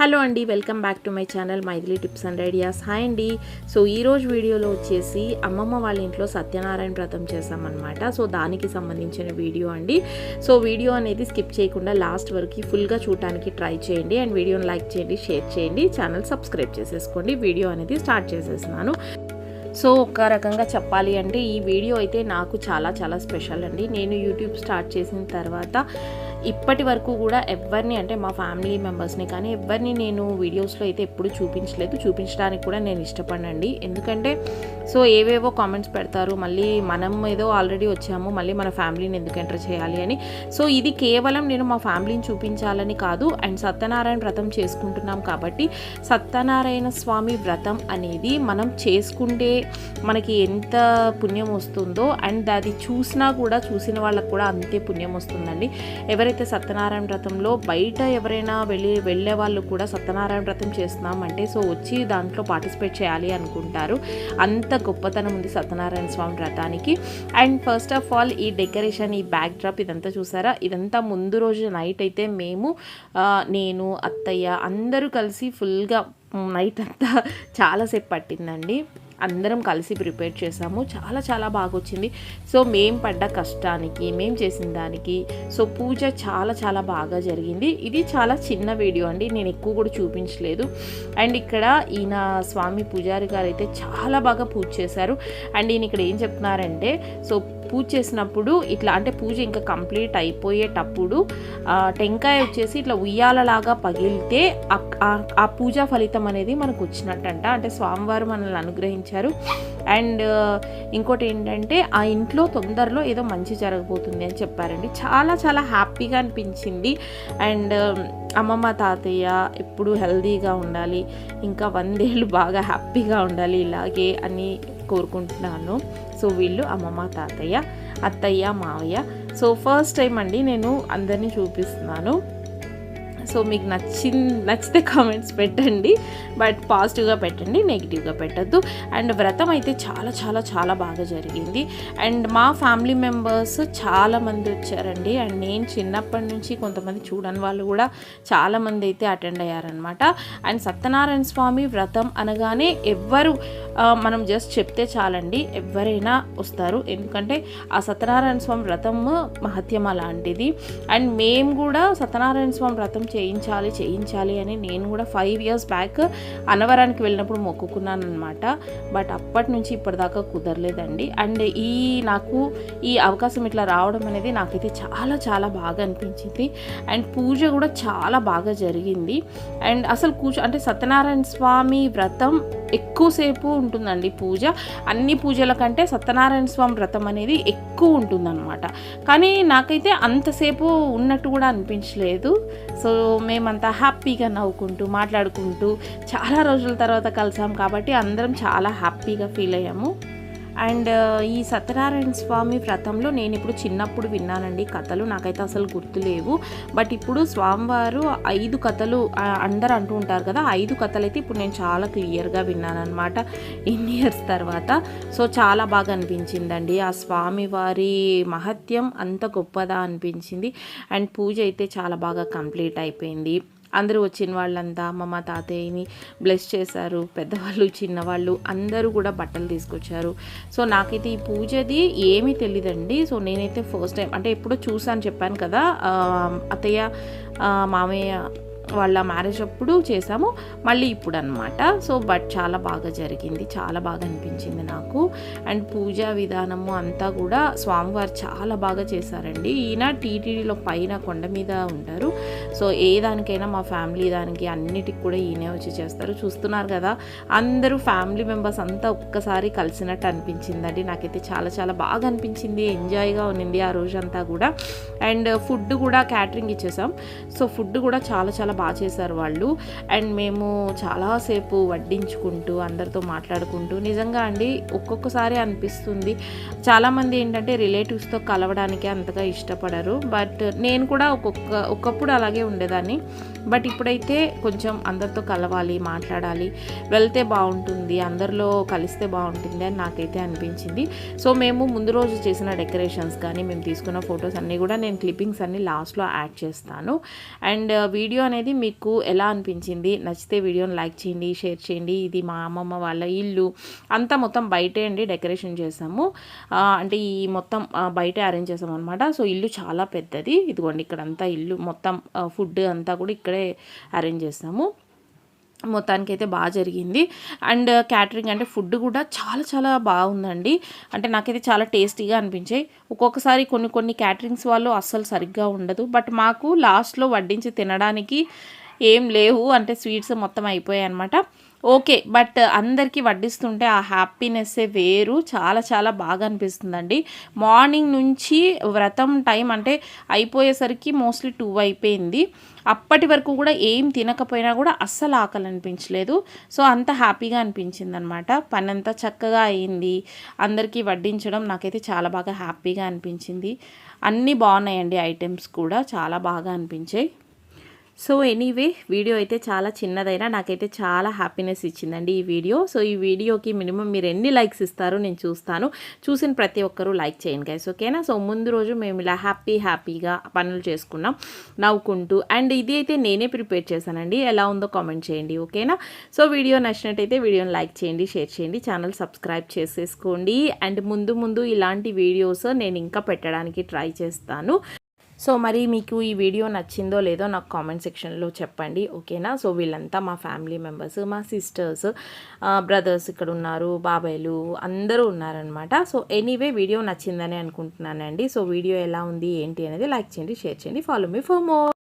Hello అండి welcome back to my channel Maithili tips and ideas. Hi అండి. So ఈరోజు వీడియోలో వచ్చేసి అమ్మమ్మ వాళ్ళ ఇంట్లో సత్యనారాయణ వ్రతం చేసామన్నమాట సో దానికి సంబంధించిన వీడియో అండి. సో వీడియో అనేది స్కిప్ చేయకుండా లాస్ట్ వరకు ఫుల్గా చూడటానికి ట్రై చేయండి అండ్ వీడియోని లైక్ చేయండి షేర్ చేయండి ఛానల్ సబ్స్క్రైబ్ చేసేసుకోండి. వీడియో అనేది స్టార్ట్ చేసేస్తున్నాను. సో ఒక రకంగా చెప్పాలి అంటే ఈ వీడియో అయితే నాకు చాలా చాలా స్పెషల్ అండి. నేను యూట్యూబ్ స్టార్ట్ చేసిన తర్వాత ఇప్పటి వరకు కూడా ఎవరిని అంటే మా ఫ్యామిలీ మెంబర్స్ని కానీ ఎవరిని నేను వీడియోస్లో అయితే ఎప్పుడు చూపించలేదు. చూపించడానికి కూడా నేను ఇష్టపడండి ఎందుకంటే సో ఏవేవో కామెంట్స్ పెడతారు మళ్ళీ మనం ఏదో ఆల్రెడీ వచ్చాము మళ్ళీ మన ఫ్యామిలీని ఎందుకు ఎంటర్ చేయాలి అని. సో ఇది కేవలం నేను మా ఫ్యామిలీని చూపించాలని కాదు అండ్ సత్యనారాయణ వ్రతం చేసుకుంటున్నాం కాబట్టి సత్యనారాయణ స్వామి వ్రతం అనేది మనం చేసుకుంటే మనకి ఎంత పుణ్యం వస్తుందో అండ్ అది చూసినా కూడా చూసిన వాళ్ళకు కూడా అంతే పుణ్యం వస్తుందండి. ఎవరైతే సత్యనారాయణ వ్రతంలో బయట ఎవరైనా వెళ్ళి వెళ్ళే వాళ్ళు కూడా సత్యనారాయణ వ్రతం చేస్తున్నామంటే సో వచ్చి దాంట్లో పార్టిసిపేట్ చేయాలి అనుకుంటారు. అంత గొప్పతనం ఉంది సత్యనారాయణ స్వామి వ్రతానికి. అండ్ ఫస్ట్ ఆఫ్ ఆల్ ఈ డెకరేషన్ ఈ బ్యాక్ డ్రాప్ ఇదంతా చూసారా? ఇదంతా ముందు రోజు నైట్ అయితే మేము నేను అత్తయ్య అందరూ కలిసి ఫుల్గా నైట్ అంతా చాలాసేపు పట్టిందండి. అందరం కలిసి ప్రిపేర్ చేసాము. చాలా చాలా బాగా వచ్చింది సో మేం పడ్డ కష్టానికి మేం చేసిన దానికి సో పూజ చాలా చాలా బాగా జరిగింది. ఇది చాలా చిన్న వీడియో అండి. నేను ఎక్కువ కూడా చూపించలేదు. అండ్ ఇక్కడ ఈయన స్వామి పూజారి గారు అయితే చాలా బాగా పూజ చేశారు. అండ్ ఈయన ఇక్కడ ఏం చెప్తున్నారంటే సో పూజ చేసినప్పుడు ఇట్లా అంటే పూజ ఇంకా కంప్లీట్ అయిపోయేటప్పుడు టెంకాయ వచ్చేసి ఇట్లా ఉయ్యాలలాగా పగిలితే ఆ- ఆ- ఆ పూజా ఫలితం అనేది మనకు వచ్చినట్టంట. అంటే స్వామివారు మనల్ని అనుగ్రహించారు. అండ్ ఇంకోటి ఏంటంటే ఆ ఇంట్లో తొందరలో ఏదో మంచి జరగబోతుంది అని చెప్పారండి. చాలా చాలా హ్యాపీగా అనిపించింది. అండ్ అమ్మమ్మ తాతయ్య ఎప్పుడు హెల్దీగా ఉండాలి ఇంకా వందేళ్ళు బాగా హ్యాపీగా ఉండాలి ఇలాగే అని కోరుకుంటున్నాను. సో వీళ్ళు అమ్మమ్మ తాతయ్య అత్తయ్య మావయ్య. సో ఫస్ట్ టైం అండి నేను అందరినీ చూపిస్తున్నాను. సో మీకు నచ్చి నచ్చితే కామెంట్స్ పెట్టండి. బట్ పాజిటివ్గా పెట్టండి నెగిటివ్గా పెట్టద్దు. అండ్ వ్రతం అయితే చాలా చాలా చాలా బాగా జరిగింది. అండ్ మా ఫ్యామిలీ మెంబర్స్ చాలామంది వచ్చారండి. అండ్ నేను చిన్నప్పటి నుంచి కొంతమంది చూడని వాళ్ళు కూడా చాలామంది అయితే అటెండ్ అయ్యారనమాట అండ్ సత్యనారాయణ స్వామి వ్రతం అనగానే ఎవ్వరు మనం జస్ట్ చెప్తే చాలండి. ఎవరైనా వస్తారు. ఎందుకంటే ఆ సత్యనారాయణ స్వామి వ్రతం మహత్యం అలాంటిది అండ్ మేము కూడా సత్యనారాయణ స్వామి వ్రతం చేయించాలి చేయించాలి అని నేను కూడా ఫైవ్ ఇయర్స్ బ్యాక్ అనవరానికి వెళ్ళినప్పుడు మొక్కుకున్నాను అనమాట బట్ అప్పటి నుంచి ఇప్పటిదాకా కుదరలేదండి. అండ్ ఈ నాకు ఈ అవకాశం ఇట్లా రావడం అనేది నాకైతే చాలా చాలా బాగా అనిపించింది. అండ్ పూజ కూడా చాలా బాగా జరిగింది. అండ్ అసలు కూర్చో అంటే సత్యనారాయణ స్వామి వ్రతం ఎక్కువసేపు ఉంటుందండి పూజ. అన్ని పూజల కంటే సత్యనారాయణ స్వామి వ్రతం అనేది ఎక్కువ ఉంటుందన్నమాట. కానీ నాకైతే అంతసేపు ఉన్నట్టు కూడా అనిపించలేదు. సో మేమంతా హ్యాపీగా నవ్వుకుంటూ మాట్లాడుకుంటూ చాలా రోజుల తర్వాత కలిసాం కాబట్టి అందరం చాలా హ్యాపీగా ఫీల్ అయ్యాము. అండ్ ఈ సత్యనారాయణ స్వామి వ్రతంలో నేను ఇప్పుడు చిన్నప్పుడు విన్నానండి కథలు. నాకైతే అసలు గుర్తులేవు బట్ ఇప్పుడు స్వామివారు ఐదు కథలు అందరు అంటూ ఉంటారు కదా ఐదు కథలు అయితే ఇప్పుడు నేను చాలా క్లియర్గా విన్నానమాట ఇన్ని ఇయర్స్ తర్వాత. సో చాలా బాగా అనిపించిందండి. ఆ స్వామివారి మహత్యం అంత గొప్పదా అనిపించింది. అండ్ పూజ అయితే చాలా బాగా కంప్లీట్ అయిపోయింది. అందరూ వచ్చిన వాళ్ళంతా అమ్మమ్మ తాతయ్యని బ్లెస్ చేశారు పెద్దవాళ్ళు చిన్నవాళ్ళు అందరూ కూడా బట్టలు తీసుకొచ్చారు. సో నాకైతే ఈ పూజది ఏమీ తెలియదండి సో నేనైతే ఫస్ట్ టైం అంటే ఎప్పుడో చూసాను చెప్పాను కదా అత్తయ్య మామయ్య వాళ్ళ మ్యారేజ్ అప్పుడు చేసాము మళ్ళీ ఇప్పుడు అనమాట సో బట్ చాలా బాగా జరిగింది చాలా బాగా అనిపించింది నాకు. అండ్ పూజా విధానము అంతా కూడా స్వామివారు చాలా బాగా చేశారండి. ఈయన టీటీడీలో పైన కొండ మీద ఉంటారు. సో ఏ దానికైనా మా ఫ్యామిలీ దానికి అన్నిటికి కూడా ఈయనే వచ్చి చేస్తారు. చూస్తున్నారు కదా అందరూ ఫ్యామిలీ మెంబర్స్ అంతా ఒక్కసారి కలిసినట్టు అనిపించిందండి. నాకైతే చాలా చాలా బాగా అనిపించింది. ఎంజాయ్గా ఉన్నింది ఆ రోజంతా కూడా. అండ్ ఫుడ్ కూడా క్యాటరింగ్ ఇచ్చేసాం. సో ఫుడ్ కూడా చాలా చాలా బాగా చేశారు వాళ్ళు. అండ్ మేము చాలాసేపు వడ్డించుకుంటూ అందరితో మాట్లాడుకుంటూ నిజంగా అండి ఒక్కొక్కసారి అనిపిస్తుంది. చాలామంది ఏంటంటే రిలేటివ్స్తో కలవడానికి అంతగా ఇష్టపడరు. బట్ నేను కూడా ఒక్కొక్క ఒకప్పుడు అలాగే ఉండేదాన్ని. బట్ ఇప్పుడైతే కొంచెం అందరితో కలవాలి మాట్లాడాలి వెళ్తే బాగుంటుంది అందరిలో కలిస్తే బాగుంటుంది అని నాకైతే అనిపించింది. సో మేము ముందు రోజు చేసిన డెకరేషన్స్ కానీ మేము తీసుకున్న ఫొటోస్ అన్నీ కూడా నేను క్లిప్పింగ్స్ అన్ని లాస్ట్లో యాడ్ చేస్తాను. అండ్ వీడియో అనేది ఇది మీకు ఎలా అనిపించింది? నచ్చితే వీడియోని లైక్ చేయండి షేర్ చేయండి. ఇది మా అమ్మమ్మ వాళ్ళ ఇల్లు. అంతా మొత్తం బయటే అండి డెకరేషన్ చేసాము. అంటే ఈ మొత్తం బయటే అరేంజ్ చేసాం అనమాట సో ఇల్లు చాలా పెద్దది. ఇదిగోండి ఇక్కడ అంతా ఇల్లు మొత్తం ఫుడ్ అంతా కూడా ఇక్కడే అరేంజ్ చేసాము. మొత్తానికి అయితే బాగా జరిగింది. అండ్ uh, క్యాటరింగ్ అంటే ఫుడ్ కూడా చాలా చాలా బాగుందండి. అంటే నాకైతే చాలా టేస్టీగా అనిపించాయి. ఒక్కొక్కసారి కొన్ని కొన్ని క్యాటరింగ్స్ వాళ్ళు అస్సలు సరిగ్గా ఉండదు. బట్ మాకు లాస్ట్లో వడ్డించి తినడానికి ఏం లేవు. అంటే స్వీట్స్ మొత్తం అయిపోయాయి అనమాట ఓకే బట్ అందరికీ వడ్డిస్తుంటే ఆ హ్యాపీనెస్సే వేరు. చాలా చాలా బాగా అనిపిస్తుందండి. మార్నింగ్ నుంచి వ్రతం టైం అంటే అయిపోయేసరికి మోస్ట్లీ టూ అయిపోయింది. అప్పటి వరకు కూడా ఏం తినకపోయినా కూడా అస్సలు ఆకలి అనిపించలేదు. సో అంత హ్యాపీగా అనిపించింది అనమాట పని అంతా చక్కగా అయింది. అందరికీ వడ్డించడం నాకైతే చాలా బాగా హ్యాపీగా అనిపించింది. అన్నీ బాగున్నాయండి ఐటమ్స్ కూడా. చాలా బాగా అనిపించాయి. సో ఎనీవే వీడియో అయితే చాలా చిన్నదైనా నాకైతే చాలా హ్యాపీనెస్ ఇచ్చిందండి ఈ వీడియో సో ఈ వీడియోకి మినిమం మీరు ఎన్ని లైక్స్ ఇస్తారో నేను చూస్తాను. చూసిన ప్రతి ఒక్కరూ లైక్ చేయండి గైస్ ఓకేనా సో ముందు రోజు మేము ఇలా హ్యాపీ హ్యాపీగా పనులు చేసుకున్నాం నవ్వుకుంటూ అండ్ ఇది అయితే నేనే ప్రిపేర్ చేశానండి. ఎలా ఉందో కామెంట్ చేయండి ఓకేనా సో వీడియో నచ్చినట్టయితే వీడియోని లైక్ చేయండి షేర్ చేయండి ఛానల్ సబ్స్క్రైబ్ చేసేసుకోండి. అండ్ ముందు ముందు ఇలాంటి వీడియోస్ నేను ఇంకా పెట్టడానికి ట్రై చేస్తాను. సో మరి మీకు ఈ వీడియో నచ్చిందో లేదో నాకు కామెంట్ సెక్షన్లో చెప్పండి ఓకేనా? సో వీళ్ళంతా మా ఫ్యామిలీ మెంబర్స్ మా సిస్టర్స్ బ్రదర్స్ ఇక్కడ ఉన్నారు బాబాయ్లు అందరూ ఉన్నారనమాట సో ఎనీవే వీడియో నచ్చిందని అనుకుంటున్నానండి. సో వీడియో ఎలా ఉంది ఏంటి అనేది లైక్ చేయండి షేర్ చేయండి ఫాలో మీ ఫర్ మోర్.